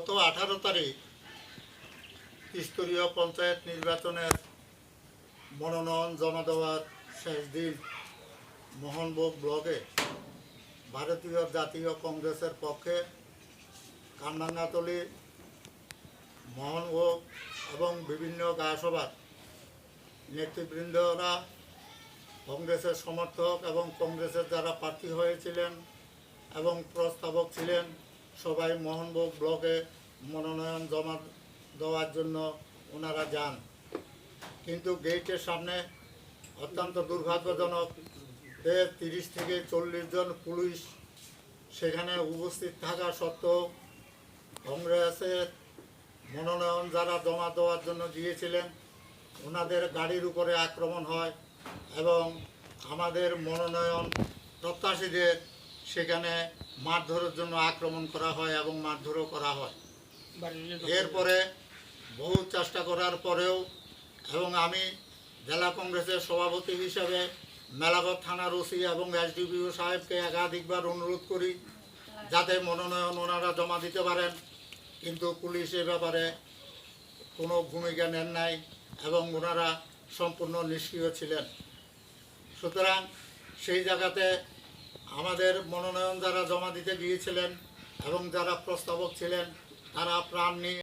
গত আঠারো তারিখ স্তরীয় পঞ্চায়েত নির্বাচনের মনোনয়ন জমা দেওয়ার শেষ দিন মোহনভোগ ব্লকে ভারতীয় জাতীয় কংগ্রেসের পক্ষে কান্নাঙ্গাতলি, মোহনভোগ এবং বিভিন্ন গায়সভার নেতৃবৃন্দরা কংগ্রেসের সমর্থক এবং কংগ্রেসের যারা প্রার্থী হয়েছিলেন এবং প্রস্তাবক ছিলেন সবাই মোহনভোগ ব্লকে মনোনয়ন জমা দেওয়ার জন্য ওনারা যান। কিন্তু গেটের সামনে অত্যন্ত দুর্ভাগ্যজনক তিরিশ থেকে চল্লিশ জন পুলিশ সেখানে উপস্থিত থাকা সত্ত্বেও কংগ্রেসের মনোনয়ন যারা জমা দেওয়ার জন্য গিয়েছিলেন ওনাদের গাড়ির উপরে আক্রমণ হয় এবং আমাদের মনোনয়ন প্রত্যাশীদের সেখানে মারধরের জন্য আক্রমণ করা হয় এবং মারধরও করা হয়। এরপরে বহু চেষ্টা করার পরেও এবং আমি জেলা কংগ্রেসের সভাপতি হিসাবে মেলাঘর থানার ওসি এবং এসডিপিও সাহেবকে একাধিকবার অনুরোধ করি যাতে মনোনয়ন ওনারা জমা দিতে পারেন। কিন্তু পুলিশ এ ব্যাপারে কোনো ভূমিকা নেন নাই এবং ওনারা সম্পূর্ণ নিষ্ক্রিয় ছিলেন। সুতরাং সেই জায়গাতে আমাদের মনোনয়ন যারা জমা দিতে গিয়েছিলেন এবং যারা প্রস্তাবক ছিলেন তারা প্রাণ নিয়ে